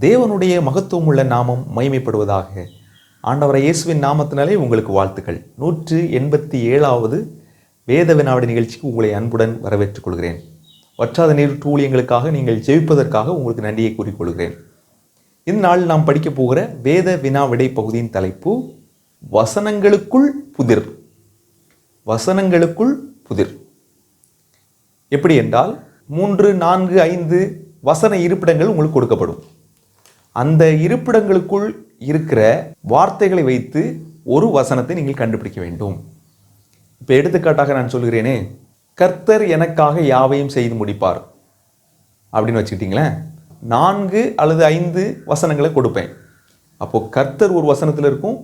தேவனுடைய மகத்துவம் உள்ள நாமம் மகிமைப்படுவதாக. ஆண்டவரை இயேசுவின் நாமத்தினாலே உங்களுக்கு வாழ்த்துக்கள். நூற்று எண்பத்தி ஏழாவது வேத வினாவடி நிகழ்ச்சிக்கு உங்களை அன்புடன் வரவேற்றுக் கொள்கிறேன். வற்றாத நீர் ஊழியங்களுக்காக நீங்கள் ஜெயிப்பதற்காக உங்களுக்கு நன்றியை கூறிக்கொள்கிறேன் இந்நாள் நாம் படிக்கப் போகிற வேத வினாவிடை பகுதியின் தலைப்பு வசனங்களுக்குள் புதிர். வசனங்களுக்குள் புதிர். எப்படி என்றால் மூன்று நான்கு ஐந்து வசன இருப்பிடங்கள் உங்களுக்கு கொடுக்கப்படும். அந்த இருப்பிடங்களுக்குள் இருக்கிற வார்த்தைகளை வைத்து ஒரு வசனத்தை நீங்கள் கண்டுபிடிக்க வேண்டும். இப்போ எடுத்துக்காட்டாக நான் சொல்கிறேனே கர்த்தர் எனக்காக யாவையும் செய்து முடிப்பார். அப்படின்னு வச்சுக்கிட்டிங்களேன். நான்கு அல்லது ஐந்து வசனங்களை கொடுப்பேன். அப்போது கர்த்தர் ஒரு வசனத்தில் இருக்கும்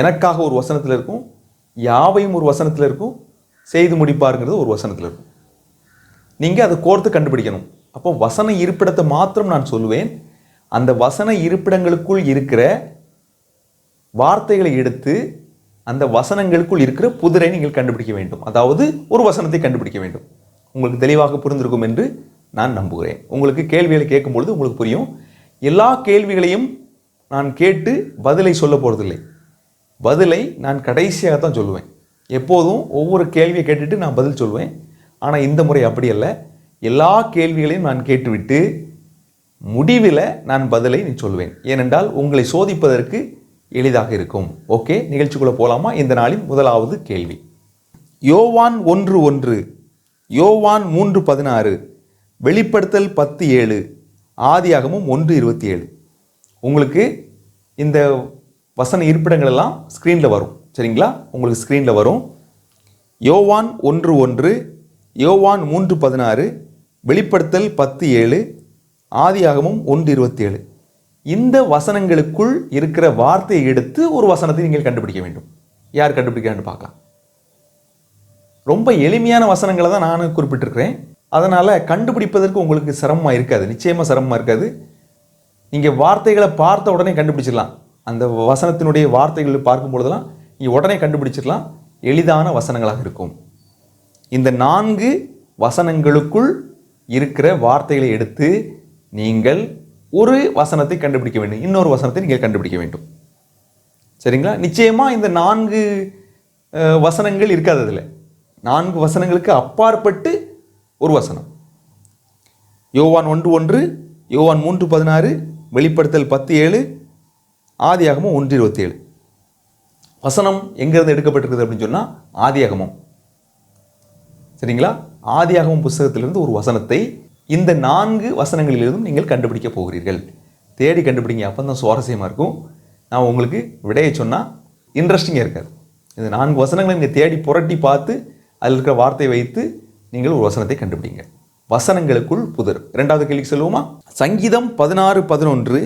எனக்காக ஒரு வசனத்தில் இருக்கும் யாவையும் ஒரு வசனத்தில் இருக்கும் செய்து முடிப்பாருங்கிறது ஒரு வசனத்தில் இருக்கும். நீங்கள் அதை கோர்த்து கண்டுபிடிக்கணும். அப்போ வசன இருப்பிடத்தை மாத்திரம் நான் சொல்லுவேன் அந்த வசன இருப்பிடங்களுக்குள் இருக்கிற வார்த்தைகளை எடுத்து அந்த வசனங்களுக்குள் இருக்கிற புதிரை நீங்கள் கண்டுபிடிக்க வேண்டும். அதாவது ஒரு வசனத்தை கண்டுபிடிக்க வேண்டும். உங்களுக்கு தெளிவாக புரிந்திருக்கும் என்று நான் நம்புகிறேன். உங்களுக்கு கேள்விகளை கேட்கும்பொழுது உங்களுக்கு புரியும். எல்லா கேள்விகளையும் நான் கேட்டு பதிலை சொல்ல போகிறதில்லை பதிலை நான் கடைசியாக தான் சொல்லுவேன். எப்போதும் ஒவ்வொரு கேள்வியை கேட்டுட்டு நான் பதில் சொல்லுவேன் ஆனால் இந்த முறை அப்படி அல்ல. எல்லா கேள்விகளையும் நான் கேட்டுவிட்டு முடிவில் நான் பதிலை நீ சொல்வேன். ஏனென்றால் உங்களை சோதிப்பதற்கு எளிதாக இருக்கும். ஓகே? நிகழ்ச்சிக்குள்ளே போகலாமா இந்த நாளின் முதலாவது கேள்வி. யோவான் ஒன்று ஒன்று யோவான் மூன்று பதினாறு வெளிப்படுத்தல் பத்து ஏழு ஆதியாகமும் ஒன்று இருபத்தி ஏழு உங்களுக்கு இந்த வசன இருப்பிடங்கள் எல்லாம் ஸ்க்ரீனில் வரும். சரிங்களா? உங்களுக்கு ஸ்க்ரீனில் வரும். யோவான் ஒன்று ஒன்று யோவான் மூன்று பதினாறு வெளிப்படுத்தல் பத்து ஏழு ஆதியாகமும் ஒன்று இருபத்தி ஏழு இந்த வசனங்களுக்குள் இருக்கிற வார்த்தையை எடுத்து ஒரு வசனத்தை நீங்கள் கண்டுபிடிக்க வேண்டும். யார் கண்டுபிடிக்கிறான்னு பார்க்கலாம். ரொம்ப எளிமையான வசனங்களை தான் நான் குறிப்பிட்டிருக்கிறேன். அதனால் கண்டுபிடிப்பதற்கு உங்களுக்கு சிரமமாக இருக்காது. நிச்சயமாக சிரமமாக இருக்காது. நீங்கள் வார்த்தைகளை பார்த்த உடனே கண்டுபிடிச்சிடலாம். அந்த வசனத்தினுடைய வார்த்தைகள் பார்க்கும் பொழுதெல்லாம் நீங்கள் உடனே கண்டுபிடிச்சிடலாம். எளிதான வசனங்களாக இருக்கும். இந்த நான்கு வசனங்களுக்குள் இருக்கிற வார்த்தைகளை எடுத்து நீங்கள் ஒரு வசனத்தை கண்டுபிடிக்க வேண்டும். இன்னொரு வசனத்தை நீங்கள் கண்டுபிடிக்க வேண்டும். சரிங்களா? நிச்சயமாக இந்த நான்கு வசனங்கள் இருக்காது அதில். நான்கு வசனங்களுக்கு அப்பாற்பட்டு ஒரு வசனம். யோவான் ஒன்று ஒன்று யோவான் மூன்று பதினாறு வெளிப்படுத்தல் பத்து ஏழு ஆதியாகமும் ஒன்று இருபத்தி ஏழு வசனம் எங்கேருந்து எடுக்கப்பட்டிருக்குது அப்படின்னு சொன்னால் ஆதியாகமம் சரிங்களா? ஆதியாகமம் புஸ்தகத்திலிருந்து ஒரு வசனத்தை இந்த நான்கு வசனங்களிலிருந்தும் நீங்கள் கண்டுபிடிக்க போகிறீர்கள். தேடி கண்டுபிடிங்க. அப்போ தான் சுவாரஸ்யமாக இருக்கும். நான் உங்களுக்கு விடையை சொன்னால் இன்ட்ரெஸ்டிங்காக இருக்காது. இந்த நான்கு வசனங்களை நீங்கள் தேடி புரட்டி பார்த்து அதில் இருக்கிற வார்த்தையை வைத்து நீங்கள் ஒரு வசனத்தை கண்டுபிடிங்க. வசனங்களுக்குள் புதர். இரண்டாவது கேள்விக்கு சொல்லுவோமா சங்கீதம் பதினாறு பதினொன்று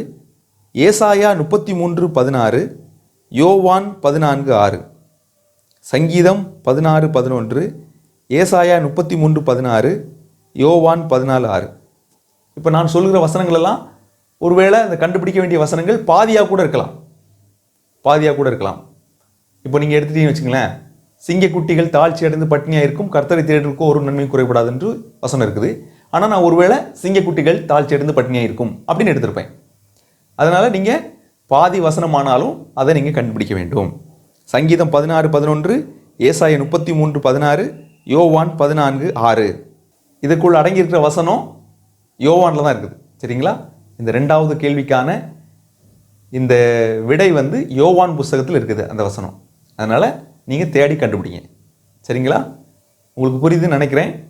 ஏசாயா முப்பத்தி மூன்று பதினாறு யோவான் பதினான்கு ஆறு. சங்கீதம் பதினாறு பதினொன்று ஏசாயா முப்பத்தி மூன்று பதினாறு யோவான் பதினாலு ஆறு. இப்போ நான் சொல்கிற வசனங்கள் எல்லாம் ஒருவேளை இந்த கண்டுபிடிக்க வேண்டிய வசனங்கள் பாதியாக கூட இருக்கலாம். பாதியாக கூட இருக்கலாம். இப்போ நீங்கள் எடுத்துட்டீங்கன்னு வச்சுங்களேன் சிங்கக்குட்டிகள் தாழ்ச்சி அடைந்து பட்டினியாக இருக்கும் கர்த்தரை தேடிருக்கும் ஒரு நன்மை குறைபடாது என்று வசனம் இருக்குது. ஆனால் நான் ஒருவேளை சிங்கக்குட்டிகள் தாழ்ச்சி அடைந்து பட்டினியாக இருக்கும் அப்படின்னு எடுத்திருப்பேன். அதனால் நீங்கள் பாதி வசனமானாலும் அதை நீங்கள் கண்டுபிடிக்க வேண்டும். சங்கீதம் பதினாறு பதினொன்று ஏசாய முப்பத்தி மூன்று பதினாறு யோவான் பதினான்கு ஆறு. இதுக்குள் அடங்கியிருக்கிற வசனம் யோவானில் தான் இருக்குது. சரிங்களா? இந்த ரெண்டாவது கேள்விக்கான இந்த விடை வந்து யோவான் புஸ்தகத்தில் இருக்குது அந்த வசனம். அதனால் நீங்கள் தேடி கண்டுபிடிங்க. சரிங்களா? உங்களுக்கு புரியுதுன்னு நினைக்கிறேன்.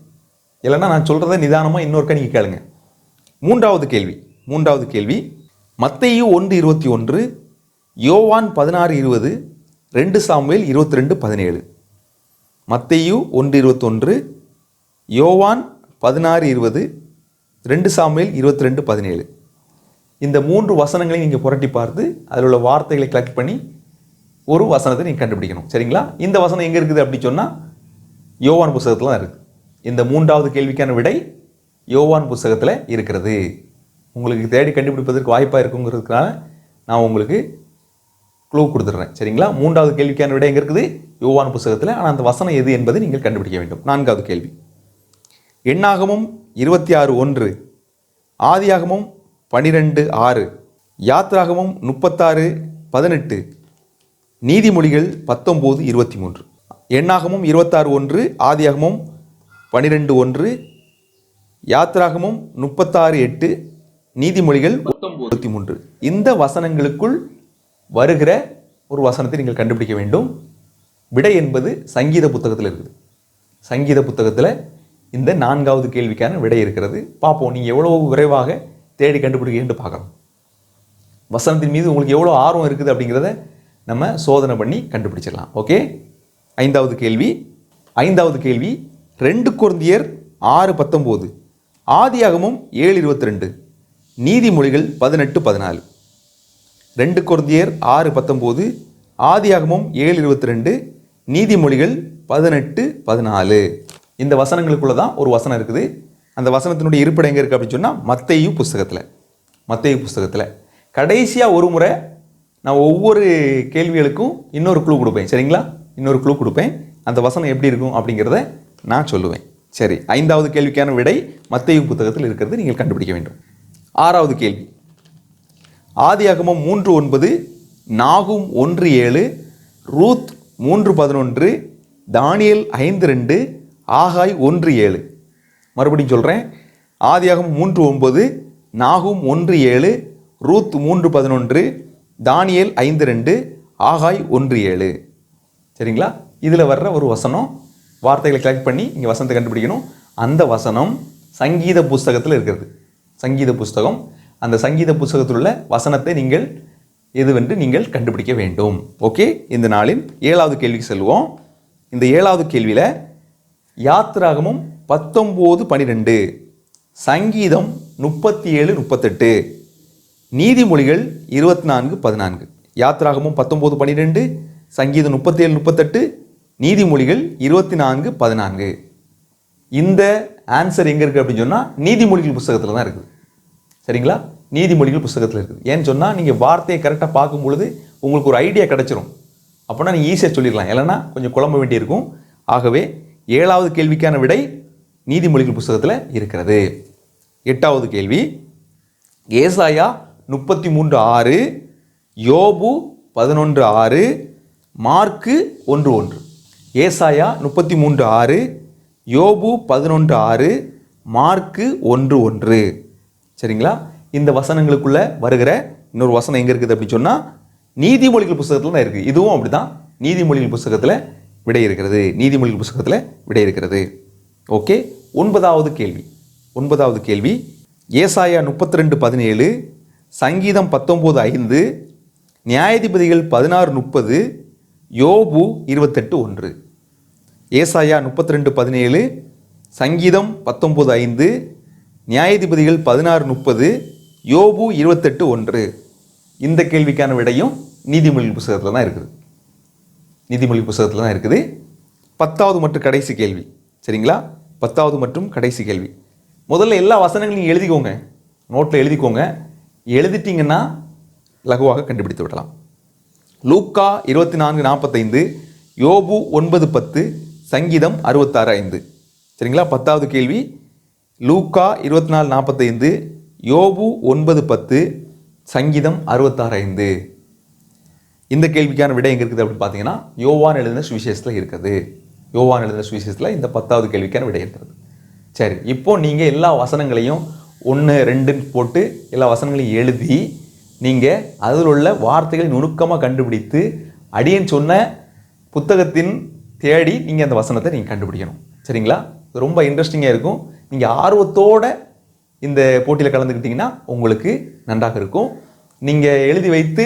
இல்லைன்னா நான் சொல்கிறத நிதானமாக இன்னொருக்கா நீங்கள் கேளுங்க. மூன்றாவது கேள்வி. மூன்றாவது கேள்வி. மத்தையு ஒன்று இருபத்தி ஒன்று யோவான் பதினாறு இருபது ரெண்டு சாமுவேல் இருபத்தி ரெண்டு பதினேழு. மத்தையு ஒன்று இருபத்தொன்று யோவான் பதினாறு இருபது ரெண்டு சாமியில் இருபத்தி ரெண்டு பதினேழு. இந்த மூன்று வசனங்களை நீங்கள் புரட்டி பார்த்து அதில் உள்ள வார்த்தைகளை கலெக்ட் பண்ணி ஒரு வசனத்தை நீங்கள் கண்டுபிடிக்கணும். சரிங்களா? இந்த வசனம் எங்கே இருக்குது அப்படின்னு சொன்னால் யோவான் புஸ்தகத்தில் தான் இருக்குது இந்த மூன்றாவது கேள்விக்கான விடை யோவான் புஸ்தகத்தில் இருக்கிறது. உங்களுக்கு தேடி கண்டுபிடிப்பதற்கு வாய்ப்பாக இருக்குங்கிறதுக்காக நான் உங்களுக்கு க்ளூ கொடுத்துட்றேன். சரிங்களா? மூன்றாவது கேள்விக்கான விடை எங்கே இருக்குது? யோவான் புஸ்தகத்தில். ஆனால் அந்த வசனம் எது என்பதை நீங்கள் கண்டுபிடிக்க வேண்டும். நான்காவது கேள்வி. எண்ணாகமும் இருபத்தி ஆறு ஒன்று ஆதியாகமும் பனிரெண்டு ஆறு யாத்ராகமம் முப்பத்தாறு பதினெட்டு நீதிமொழிகள் பத்தொம்போது இருபத்தி மூன்று எண்ணாகமும் இருபத்தாறு ஒன்று ஆதியாகமும் பனிரெண்டு ஒன்று யாத்ராகமும் முப்பத்தாறு எட்டு நீதிமொழிகள் இருபத்தி மூன்று இந்த வசனங்களுக்குள் வருகிற ஒரு வசனத்தை நீங்கள் கண்டுபிடிக்க வேண்டும். விடை என்பது சங்கீத புத்தகத்தில் இருக்குது. சங்கீத புத்தகத்தில் இந்த நான்காவது கேள்விக்கான விடை இருக்கிறது. பார்ப்போம் நீங்கள் எவ்வளோ விரைவாக தேடி கண்டுபிடிக்கிறீங்கன்னு பார்க்கலாம். வசனத்தின் மீது உங்களுக்கு எவ்வளோ ஆர்வம் இருக்குது அப்படிங்கிறத நம்ம சோதனை பண்ணி கண்டுபிடிச்சிடலாம். ஓகே? ஐந்தாவது கேள்வி. ஐந்தாவது கேள்வி. ரெண்டு குழந்தையர் ஆறு பத்தொம்போது. ஆதியாகமும் ஏழு இருபத்தி ரெண்டு நீதிமொழிகள் பதினெட்டு பதினாலு. ரெண்டு குழந்தையர் ஆறு பத்தொம்போது. ஆதியாகமும் ஏழு இருபத்தி ரெண்டு நீதிமொழிகள் பதினெட்டு பதினாலு. இந்த வசனங்களுக்குள்ள தான் ஒரு வசனம் இருக்குது. அந்த வசனத்தினுடைய இருப்பிடம் எங்கே இருக்குது அப்படின்னு சொன்னால் மத்தேயு புஸ்தகத்தில். மத்தேயு புஸ்தகத்தில். கடைசியாக ஒரு முறை நான் ஒவ்வொரு கேள்விகளுக்கும் இன்னொரு க்ளூ கொடுப்பேன். சரிங்களா? இன்னொரு குழு கொடுப்பேன். அந்த வசனம் எப்படி இருக்கும் அப்படிங்கிறத நான் சொல்லுவேன். சரி ஐந்தாவது கேள்விக்கான விடை மத்தேயு புத்தகத்தில் இருக்கிறது நீங்கள் கண்டுபிடிக்க வேண்டும். ஆறாவது கேள்வி. ஆதியாகமம் மூன்று ஒன்பது நாகும் ஒன்று ஏழு ரூத் மூன்று பதினொன்று தானியல் ஐந்து ரெண்டு ஆகாய் ஒன்று ஏழு. மறுபடியும் சொல்கிறேன் ஆதியாகம் மூன்று ஒன்பது நாகும் ஒன்று ஏழு ரூத் மூன்று பதினொன்று தானியல் ஐந்து ரெண்டு ஆகாய் ஒன்று ஏழு. சரிங்களா? இதில் வர்ற ஒரு வசனம் வார்த்தைகளை கலெக்ட் பண்ணி இங்கே வசனத்தை கண்டுபிடிக்கணும். அந்த வசனம் சங்கீத புஸ்தகத்தில் இருக்கிறது. சங்கீத புஸ்தகம். அந்த சங்கீத புஸ்தகத்தில் உள்ள வசனத்தை நீங்கள் எதுவென்று நீங்கள் கண்டுபிடிக்க வேண்டும். ஓகே? இந்த நாளின் ஏழாவது கேள்விக்கு செல்வோம். இந்த ஏழாவது கேள்வியில் யாத்ராகமும் பத்தொம்போது பனிரெண்டு சங்கீதம் முப்பத்தி ஏழு முப்பத்தெட்டு நீதிமொழிகள் இருபத்தி நான்கு பதினான்கு. யாத்ராகமும் பத்தொம்போது பன்னிரெண்டு சங்கீதம் முப்பத்தேழு முப்பத்தெட்டு நீதிமொழிகள் இருபத்தி நான்கு பதினான்கு. இந்த ஆன்சர் எங்கே இருக்குது அப்படின்னு சொன்னால் நீதிமொழிகள் புஸ்தகத்தில் தான் இருக்குது. சரிங்களா? நீதிமொழிகள் புஸ்தகத்தில் இருக்குது. ஏன்னு சொன்னால் நீங்கள் வார்த்தையை கரெக்டாக பார்க்கும் பொழுது உங்களுக்கு ஒரு ஐடியா கிடச்சிரும். அப்போனா நீங்கள் ஈஸியாக சொல்லிடலாம். இல்லைன்னா கொஞ்சம் குழம்ப வேண்டியிருக்கும். ஆகவே ஏழாவது கேள்விக்கான விடை நீதிமொழிகள் புஸ்தகத்தில் இருக்கிறது. எட்டாவது கேள்வி ஏசாயா முப்பத்தி மூன்று ஆறு யோபு பதினொன்று ஆறு மார்க்கு ஒன்று ஒன்று. ஏசாயா முப்பத்தி மூன்று ஆறு யோபு பதினொன்று ஆறு மார்க்கு ஒன்று ஒன்று. சரிங்களா? இந்த வசனங்களுக்குள்ளே வருகிற இன்னொரு வசனம் எங்கே இருக்குது அப்படின்னு சொன்னால் நீதிமொழிகள் புஸ்தகத்தில் தான் இருக்குது இதுவும் அப்படி தான் நீதிமொழிகள் புஸ்தகத்தில் விடை இருக்கிறது. நீதிமொழி புஸ்தகத்தில் விடை இருக்கிறது. ஓகே ஒன்பதாவது கேள்வி. ஒன்பதாவது கேள்வி. ஏசாயா முப்பத்தி ரெண்டு பதினேழு சங்கீதம் பத்தொம்போது ஐந்து நியாயாதிபதிகள் பதினாறு முப்பது யோபு இருபத்தெட்டு ஒன்று. ஏசாயா முப்பத்தி ரெண்டு பதினேழு சங்கீதம் பத்தொம்போது ஐந்து நியாயாதிபதிகள் பதினாறு முப்பது யோபு இருபத்தெட்டு ஒன்று. இந்த கேள்விக்கான விடையும் நீதிமொழி புஸ்தகத்தில் தான் இருக்குது. நீதிமொழி புஸ்தகத்தில் தான் இருக்குது. பத்தாவது மற்றும் கடைசி கேள்வி. சரிங்களா? பத்தாவது மற்றும் கடைசி கேள்வி. முதல்ல எல்லா வசனங்களையும் எழுதிக்கோங்க. நோட்டில் எழுதிக்கோங்க. எழுதிட்டீங்கன்னா லகுவாக கண்டுபிடித்து விடலாம். லூக்கா இருபத்தி நான்கு நாற்பத்தைந்து யோபு ஒன்பது பத்து சங்கீதம் அறுபத்தாறு ஐந்து. சரிங்களா? பத்தாவது கேள்வி. லூக்கா இருபத்தி நாலு நாற்பத்தைந்து யோபு ஒன்பது பத்து சங்கீதம் அறுபத்தாறு ஐந்து. இந்த கேள்விக்கான விடை எங்கே இருக்குது அப்படின்னு பார்த்தீங்கன்னா யோவான் எழுதின சுவிசேஷத்தில் இருக்குது. யோவான் எழுதின சுவிசேஷத்தில் இந்த பத்தாவது கேள்விக்கான விடை இருக்கிறது. சரி இப்போ நீங்கள் எல்லா வசனங்களையும் ஒன்று ரெண்டுன்னு போட்டு எல்லா வசனங்களையும் எழுதி நீங்கள் அதில் உள்ள வார்த்தைகளை நுணுக்கமாக கண்டுபிடித்து அடியன் சொன்ன புத்தகத்தின் தேடி நீங்கள் அந்த வசனத்தை நீங்கள் கண்டுபிடிக்கணும். சரிங்களா? ரொம்ப இன்ட்ரெஸ்டிங்காக இருக்கும். நீங்கள் ஆர்வத்தோட இந்த போட்டியில் கலந்துக்கிட்டிங்கன்னா உங்களுக்கு நன்றாக இருக்கும். நீங்கள் எழுதி வைத்து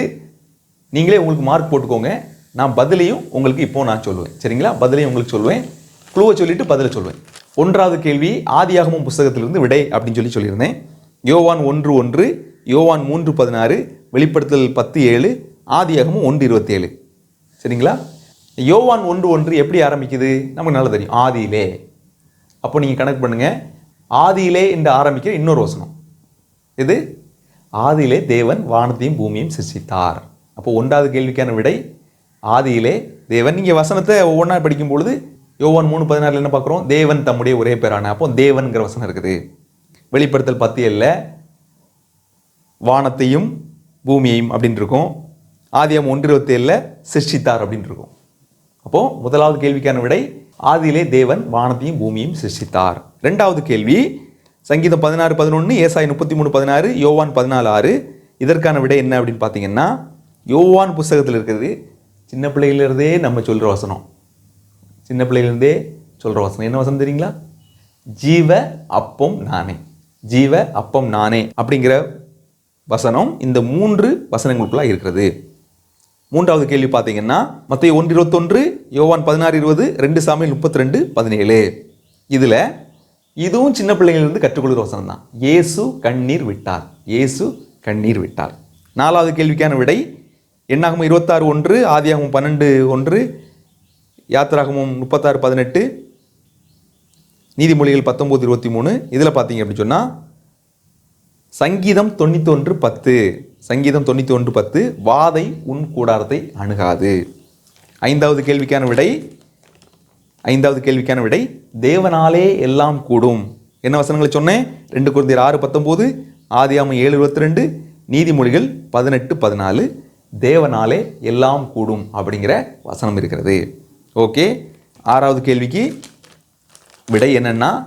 நீங்களே உங்களுக்கு மார்க் போட்டுக்கோங்க. நான் பதிலையும் உங்களுக்கு இப்போ நான் சொல்லுவேன். சரிங்களா? பதிலையும் உங்களுக்கு சொல்லுவேன். குழுவை சொல்லிட்டு பதிலை சொல்லுவேன். ஒன்றாவது கேள்வி ஆதியாகமும் புஸ்தகத்திலிருந்து விடை அப்படின்னு சொல்லி சொல்லியிருந்தேன். யோவான் ஒன்று ஒன்று யோவான் மூன்று பதினாறு வெளிப்படுத்தல் பத்து ஏழு ஆதியாகமும் ஒன்று இருபத்தேழு. சரிங்களா? யோவான் ஒன்று ஒன்று எப்படி ஆரம்பிக்குது? நமக்கு நல்லா தெரியும். ஆதியிலே. அப்போ நீங்கள் கணக்கு பண்ணுங்கள் ஆதியிலே என்று ஆரம்பிக்கிற இன்னொரு வசனம். இது ஆதியிலே தேவன் வானத்தையும் பூமியையும் சிருஷித்தார் அப்போ ஒன்றாவது கேள்விக்கான விடை ஆதியிலே தேவன். நீங்கள் வசனத்தை ஒவ்வொன்றா படிக்கும் பொழுது யோவான் மூணு பதினாறுல என்ன பார்க்குறோம்? தேவன் தம்முடைய ஒரே பேரான. அப்போ தேவன்கிற வசனம் இருக்குது. வெளிப்படுத்தல் பத்து ஏழில் வானத்தையும் பூமியையும் அப்படின்னு இருக்கும் ஆதியம் ஒன்று இருபத்தேழில் சிருஷ்டித்தார் அப்படின்னு இருக்கும் அப்போது முதலாவது கேள்விக்கான விடை ஆதியிலே தேவன் வானத்தையும் பூமியையும் சிருஷ்டித்தார். ரெண்டாவது கேள்வி சங்கீதம் பதினாறு பதினொன்று ஏசாய் முப்பத்தி மூணு பதினாறு யோவான் பதினாலு ஆறு. இதற்கான விடை என்ன அப்படின்னு பார்த்தீங்கன்னா யோவான் புஸ்தகத்தில் இருக்கிறது சின்ன பிள்ளையிலிருந்தே நம்ம சொல்கிற வசனம். சின்ன பிள்ளையிலேருந்தே சொல்கிற வசனம். என்ன வசனம் தெரியுங்களா? ஜீவ அப்பம் நானே. ஜீவ அப்பம் நானே அப்படிங்கிற வசனம் இந்த மூன்று வசனங்களுக்குள்ளாக இருக்கிறது. மூன்றாவது கேள்வி பார்த்தீங்கன்னா மத்திய ஒன்று இருபத்தொன்று யோவான் பதினாறு இருபது ரெண்டு சாமியில் முப்பத்தி ரெண்டு பதினேழு. இதில் இதுவும் சின்ன பிள்ளைங்களிலிருந்து கற்றுக்கொள்கிற வசனம் தான் இயேசு கண்ணீர் விட்டார். இயேசு கண்ணீர் விட்டார். நாலாவது கேள்விக்கான விடை எண்ணாகமும் இருபத்தாறு ஒன்று ஆதியாகமும் பன்னெண்டு ஒன்று யாத்திராகமும் முப்பத்தாறு பதினெட்டு நீதிமொழிகள் பத்தொம்போது இருபத்தி மூணு இதில் பார்த்தீங்க அப்படின்னு சொன்னால் சங்கீதம் தொண்ணூத்தொன்று பத்து. சங்கீதம் தொண்ணூற்றி ஒன்று பத்து வாதை உன் கூடாரத்தை அணுகாது. ஐந்தாவது கேள்விக்கான விடை ஐந்தாவது கேள்விக்கான விடை தேவனாலே எல்லாம் கூடும். என்ன வசனங்களை சொன்னேன்? ரெண்டு குழந்தையர் ஆறு பத்தொம்போது ஆதியாமம் ஏழு இருபத்தி ரெண்டு நீதிமொழிகள் பதினெட்டு பதினாலு. தேவனாலே எல்லாம் கூடும் அப்படிங்கிற வசனம் இருக்கிறது. ஓகே? ஆறாவது கேள்விக்கு விடை என்னென்னா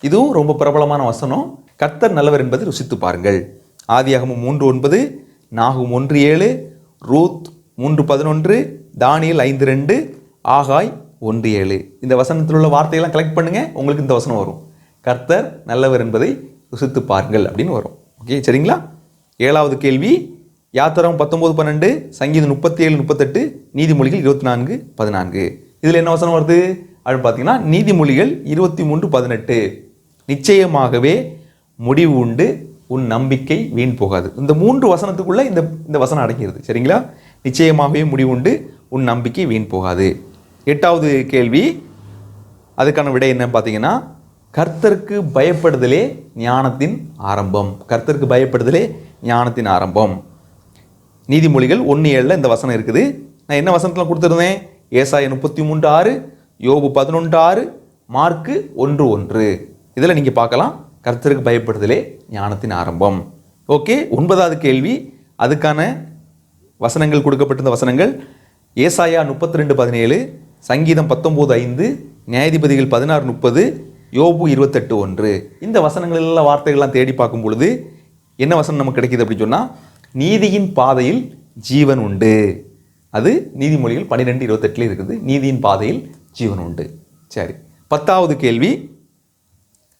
இதுவும் ரொம்ப பிரபலமான வசனம். கர்த்தர் நல்லவர் என்பதை ருசித்து பாருங்கள். ஆதியாகமும் மூன்று ஒன்பது நாகும் ஒன்று ஏழு ரூத் மூன்று பதினொன்று தானியல் ஐந்து ரெண்டு ஆகாய் ஒன்று ஏழு. இந்த வசனத்தில் உள்ள வார்த்தையெல்லாம் கலெக்ட் பண்ணுங்கள் உங்களுக்கு இந்த வசனம் வரும். கர்த்தர் நல்லவர் என்பதை ருசித்து பாருங்கள் அப்படின்னு வரும். ஓகே? சரிங்களா? ஏழாவது கேள்வி யாத்திரம் பத்தொம்போது பன்னெண்டு சங்கீதம் முப்பத்தி ஏழு முப்பத்தெட்டு நீதிமொழிகள் இருபத்தி நான்கு பதினான்கு. இதில் என்ன வசனம் வருது? அப்படின்னு பார்த்தீங்கன்னா நீதிமொழிகள் இருபத்தி மூன்று பதினெட்டு. நிச்சயமாகவே முடிவு உண்டு உன் நம்பிக்கை வீண் போகாது. இந்த மூன்று வசனத்துக்குள்ளே இந்த இந்த வசனம் அடங்கிடுது சரிங்களா? நிச்சயமாகவே முடிவு உண்டு உன் நம்பிக்கை வீண் போகாது. எட்டாவது கேள்வி அதுக்கான விடை என்ன பார்த்தீங்கன்னா கர்த்தருக்கு பயப்படுதலே ஞானத்தின் ஆரம்பம். கர்த்தருக்கு பயப்படுதலே ஞானத்தின் ஆரம்பம். நீதிமொழிகள் ஒன்று ஏழில் இந்த வசனம் இருக்குது. நான் என்ன வசனத்தில் கொடுத்துருந்தேன்? ஏசாய முப்பத்தி மூன்று ஆறு யோபு பதினொன்று ஆறு மார்க்கு ஒன்று ஒன்று. இதில் நீங்கள் பார்க்கலாம். கர்த்தருக்கு பயப்படுதலே ஞானத்தின் ஆரம்பம். ஓகே ஒன்பதாவது கேள்வி. அதுக்கான வசனங்கள் கொடுக்கப்பட்டிருந்த வசனங்கள். ஏசாயா முப்பத்தி ரெண்டு பதினேழு சங்கீதம் பத்தொம்போது ஐந்து நியாயாதிபதிகள் பதினாறு முப்பது யோபு இருபத்தெட்டு ஒன்று. இந்த வசனங்கள் எல்லாம் வார்த்தைகள்லாம் தேடி பார்க்கும் பொழுது என்ன வசனம் நமக்கு கிடைக்கிது அப்படின்னு சொன்னால் நீதியின் பாதையில் ஜீவன் உண்டு. அது நீதிமொழிகள் பன்னிரெண்டு இருபத்தெட்டில் இருக்குது. நீதியின் பாதையில் ஜீவன் உண்டு. சரி. பத்தாவது கேள்வி.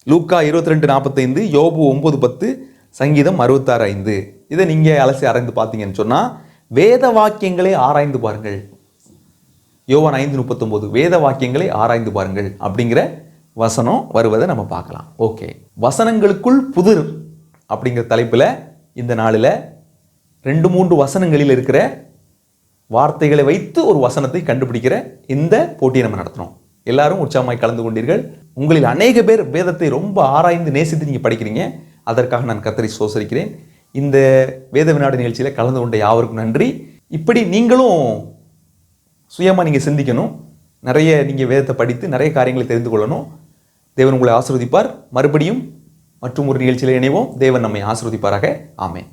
லூக்கா இருபத்தி ரெண்டு நாற்பத்தைந்து யோபு ஒம்பது பத்து சங்கீதம் அறுபத்தாறு ஐந்து. இதை நீங்கள் அலசி ஆராய்ந்து பார்த்தீங்கன்னு சொன்னால் வேத வாக்கியங்களை ஆராய்ந்து பாருங்கள். யோவான் ஐந்து முப்பத்தொம்போது. வேத வாக்கியங்களை ஆராய்ந்து பாருங்கள் அப்படிங்கிற வசனம் வருவதை நம்ம பார்க்கலாம். ஓகே. வசனங்களுக்குள் புதிர் அப்படிங்கிற தலைப்பில் இந்த நாளில் ரெண்டு மூன்று வசனங்களில் இருக்கிற வார்த்தைகளை வைத்து ஒரு வசனத்தை கண்டுபிடிக்கிற இந்த போட்டியை நம்ம நடத்துகிறோம் எல்லாரும் உற்சாகமாய் கலந்து கொண்டீர்கள். உங்களில் அநேக பேர் வேதத்தை ரொம்ப ஆராய்ந்து நேசித்து நீங்கள் படிக்கிறீங்க. அதற்காக நான் கத்தரி சோசரிக்கிறேன். இந்த வேத வினாடு நிகழ்ச்சியில் கலந்து கொண்ட யாவருக்கும் நன்றி. இப்படி நீங்களும் சுயமாக நீங்கள் சிந்திக்கணும். நிறைய நீங்கள் வேதத்தை படித்து நிறைய காரியங்களை தெரிந்து கொள்ளணும். தேவன் உங்களை ஆசிர்வதிப்பார். மறுபடியும் மற்றும் ஒரு நிகழ்ச்சியில் இணைவோம். தேவன் நம்மை ஆசிர்வதிப்பாராக. ஆமேன்.